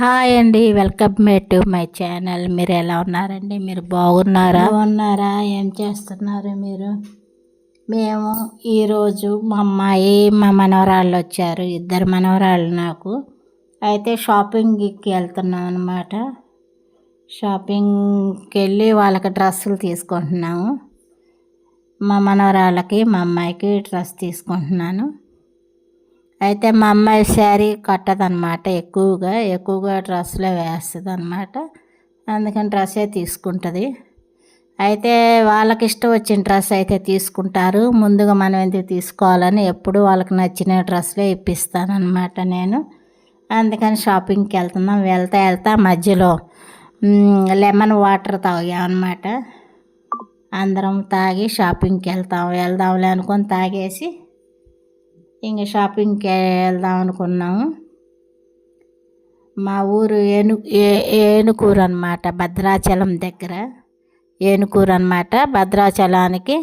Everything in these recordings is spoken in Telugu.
హాయ్ అండి. Welcome back to my channel. మీరు ఎలా ఉన్నారండి? మీరు బాగున్నారా? ఉన్నారా ఏం చేస్తున్నారు మీరు? మేము ఈరోజు మా అమ్మాయి మా మనవరాళ్ళు వచ్చారు. ఇద్దరు మనవరాళ్ళు నాకు. అయితే షాపింగ్కి వెళ్తున్నాం అనమాట షాపింగ్కి వెళ్ళి వాళ్ళకి డ్రెస్సులు తీసుకుంటున్నాము. మా మనవరాళ్ళకి మా అమ్మాయికి డ్రెస్ తీసుకుంటున్నాను. అయితే మా అమ్మాయి శారీ కట్టదనమాట ఎక్కువగా ఎక్కువగా డ్రెస్లే వేస్తుంది అనమాట అందుకని డ్రెస్సే తీసుకుంటుంది. అయితే వాళ్ళకి ఇష్టం వచ్చిన డ్రెస్ అయితే తీసుకుంటారు. ముందుగా మనం ఎందుకు తీసుకోవాలని ఎప్పుడు వాళ్ళకి నచ్చిన డ్రెస్లే ఇప్పిస్తానమాట నేను. అందుకని షాపింగ్కి వెళ్తున్నాం. వెళ్తా వెళ్తా మధ్యలో లెమన్ వాటర్ తాగామన్నమాట. అందరం తాగి షాపింగ్కి వెళ్తాం. వెళ్దాంలే అనుకొని తాగేసి ఇంకా షాపింగ్కి వెళ్దాం అనుకున్నాము మా ఊరు ఏను ఏ ఏనుకూరు అనమాట భద్రాచలం దగ్గర. ఏనుకూరు అనమాట భద్రాచలానికి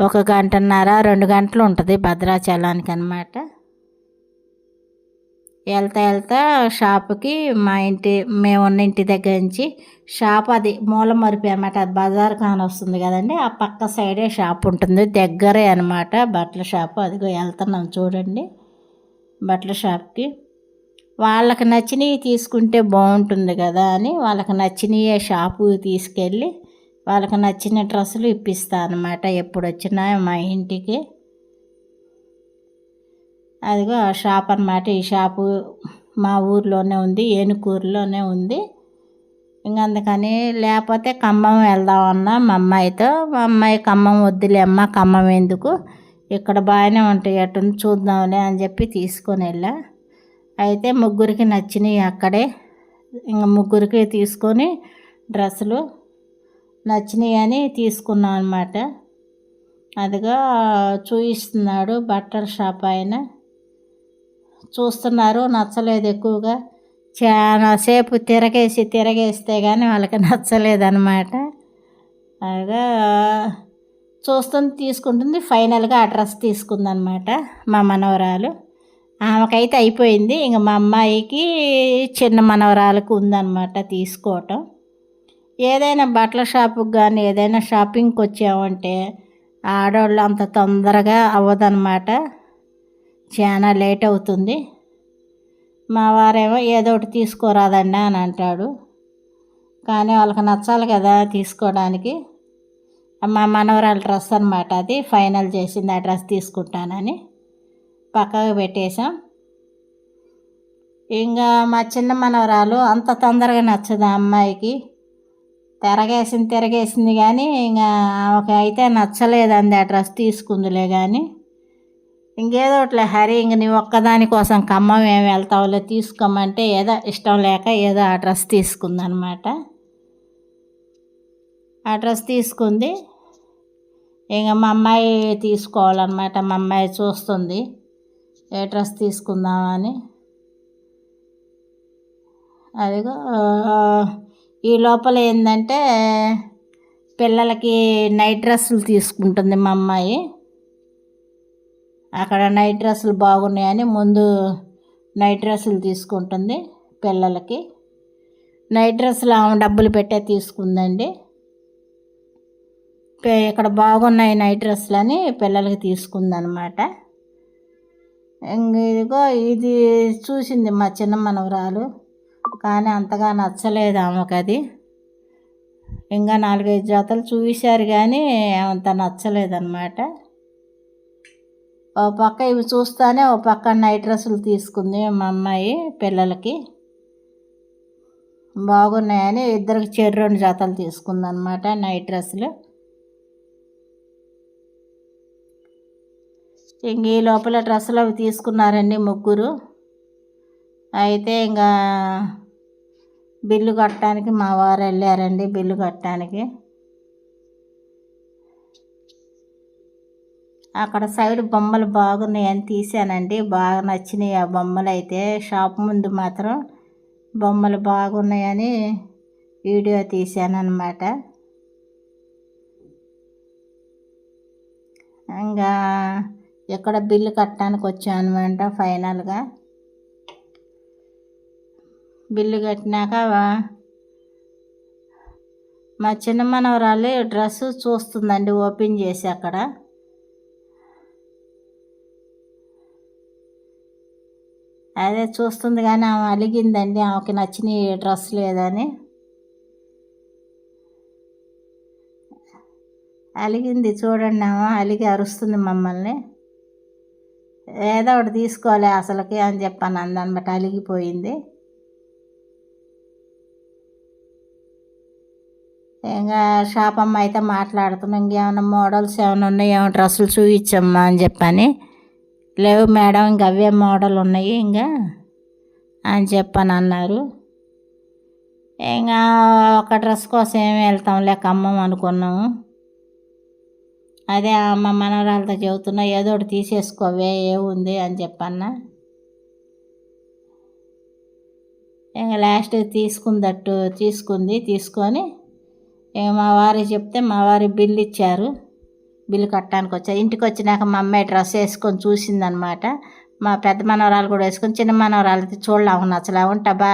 ఒక గంటన్నర రెండు గంటలు ఉంటుంది భద్రాచలానికి అనమాట వెళ్తా వెళ్తా షాప్కి మా ఇంటి మేము ఉన్న ఇంటి దగ్గర నుంచి షాప్ అది మూల మరిపి అనమాట అది బజార్ కాని వస్తుంది కదండి. ఆ పక్క సైడే షాప్ ఉంటుంది. దగ్గరే అనమాట బట్టల షాప్. అదిగో వెళ్తున్నాం చూడండి. బట్టల షాప్కి. వాళ్ళకి నచ్చినవి తీసుకుంటే బాగుంటుంది కదా అని వాళ్ళకి నచ్చినవి షాపు తీసుకెళ్ళి వాళ్ళకి నచ్చిన డ్రెస్సులు ఇప్పిస్తాను అనమాట ఎప్పుడు వచ్చినా మా ఇంటికి. అదిగో ఆ షాప్ అన్నమాట. ఈ షాపు మా ఊర్లోనే ఉంది ఏనుకూరులోనే ఉంది. ఇంకా అందుకని లేకపోతే ఖమ్మం వెళ్దామన్నా మా అమ్మాయితో. మా అమ్మాయి ఖమ్మం వద్దులే అమ్మ ఖమ్మం ఎందుకు? ఇక్కడ బాగానే ఉంటాయి అటుంది చూద్దాంలే అని చెప్పి తీసుకొని వెళ్ళా. అయితే ముగ్గురికి నచ్చినాయి అక్కడే. ఇంకా ముగ్గురికి తీసుకొని డ్రెస్సులు నచ్చినాయి అని తీసుకున్నాం అనమాట అదిగా చూపిస్తున్నాడు బట్టల షాప్ ఆయన. చూస్తున్నారు నచ్చలేదు ఎక్కువగా. చాలా సేపు తిరగేసి తిరగేస్తే కానీ వాళ్ళకి నచ్చలేదన్నమాట. అలాగా చూస్తుంది తీసుకుంటుంది. ఫైనల్గా ఆ డ్రెస్ తీసుకుందనమాట మా మనవరాలు. ఆమెకైతే అయిపోయింది. ఇంక మా అమ్మాయికి చిన్న మనవరాలకు ఉందన్నమాట తీసుకోవటం. ఏదైనా బట్టల షాపుకి కానీ ఏదైనా షాపింగ్కి వచ్చామంటే ఆడవాళ్ళు అంత తొందరగా అవ్వదన్నమాట. చాలా లేట్ అవుతుంది. మా వారేమో ఏదో ఒకటి తీసుకోరాదండి అని అంటాడు. కానీ వాళ్ళకి నచ్చాలి కదా తీసుకోవడానికి మా మనవరాల డ్రెస్ అనమాట అది. ఫైనల్ చేసింది ఆ డ్రెస్ తీసుకుంటానని. పక్కకు పెట్టేశాం. ఇంకా మా చిన్న మనవరాలు అంత తొందరగా నచ్చదు ఆ అమ్మాయికి. తిరగేసింది తిరగేసింది కానీ ఇంకా ఆమెకి అయితే నచ్చలేదండి ఆ డ్రెస్ తీసుకుందిలే కానీ. ఇంకేదో ఒకటిలే హరి ఇంక నీ ఒక్కదాని కోసం ఖమ్మం ఏం వెళ్తావులే తీసుకోమంటే ఏదో ఇష్టం లేక ఏదో ఆ డ్రెస్ తీసుకుందనమాట. ఆ డ్రెస్ తీసుకుంది. ఇంక మా అమ్మాయి తీసుకోవాలన్నమాట మా అమ్మాయి చూస్తుంది ఏ డ్రెస్ తీసుకుందామని? అదిగో ఈ లోపల ఏంటంటే పిల్లలకి నైట్ డ్రెస్సులు తీసుకుంటుంది మా అమ్మాయి. అక్కడ నైట్ డ్రెస్సులు బాగున్నాయని ముందు నైట్ డ్రెస్సులు తీసుకుంటుంది పిల్లలకి. నైట్ డ్రెస్సులు ఆమె డబ్బులు పెట్టే తీసుకుందండి. ఇక్కడ బాగున్నాయి నైట్ డ్రెస్సులు అని పిల్లలకి తీసుకుందనమాట. ఇదిగో ఇది చూసింది మా చిన్న మనవరాలు కానీ అంతగా నచ్చలేదు ఆమెకు అది. ఇంకా నాలుగైదు జతలు చూశారు కానీ అంత నచ్చలేదన్నమాట ఓ పక్క ఇవి చూస్తానే ఓ పక్క నైట్ డ్రెస్సులు తీసుకుంది మా అమ్మాయి పిల్లలకి. బాగున్నాయని ఇద్దరికి చెరు రెండు జాతలు తీసుకుందనమాట నైట్ డ్రెస్సులు. ఇంక ఈ లోపల డ్రెస్సులు అవి తీసుకున్నారండి ముగ్గురు. అయితే ఇంకా బిల్లు కట్టడానికి మా వారు వెళ్ళారండి బిల్లు కట్టడానికి. అక్కడ సైడ్ బొమ్మలు బాగున్నాయని తీసానండి బాగా నచ్చినాయి ఆ బొమ్మలు అయితే. షాప్ ముందు మాత్రం బొమ్మలు బాగున్నాయని వీడియో తీసానమాట ఇంకా ఇక్కడ బిల్లు కట్టడానికి వచ్చాను అనమాట ఫైనల్గా. బిల్లు కట్టినాక మా చిన్న మనవరాలు డ్రెస్సు చూస్తుందండి ఓపెన్ చేసి అక్కడ. అదే చూస్తుంది కానీ ఆమె అలిగిందండి. ఆమెకి నచ్చిన డ్రెస్ లేదని. అలిగింది చూడండి ఆమె. అలిగి అరుస్తుంది మమ్మల్ని. ఏదో ఒకటి తీసుకోవాలి అసలుకి అని చెప్పాను అందనమాట అలిగిపోయింది. ఇంకా షాప్ అమ్మ అయితే మాట్లాడుతున్నాం ఇంకేమైనా మోడల్స్ ఏమైనా ఉన్నాయేమో డ్రెస్సులు చూపించమ్మా అని చెప్పని. లేవు మేడం ఇంక అవే మోడల్ ఉన్నాయి ఇంకా అని చెప్పని అన్నారు. ఇంకా ఒక డ్రెస్ కోసం ఏమి వెళ్తాంలే ఖమ్మం అనుకున్నాము. అదే మా మనవరాలతో చెబుతున్నా ఏదో ఒకటి తీసేసుకోవే ఏముంది అని చెప్పన్నా. ఇంకా లాస్ట్ తీసుకుందట్టు తీసుకుంది తీసుకొని మా వారికి చెప్తే మా వారి బిల్లు ఇచ్చారు. బిల్లు కట్టడానికి వచ్చా. ఇంటికి వచ్చినాక మా అమ్మాయి డ్రెస్ వేసుకొని చూసిందనమాట. మా పెద్ద మనవరాలు కూడా వేసుకొని చిన్న మనవరాలు చూడలేము నచ్చలేము ఉంటా బా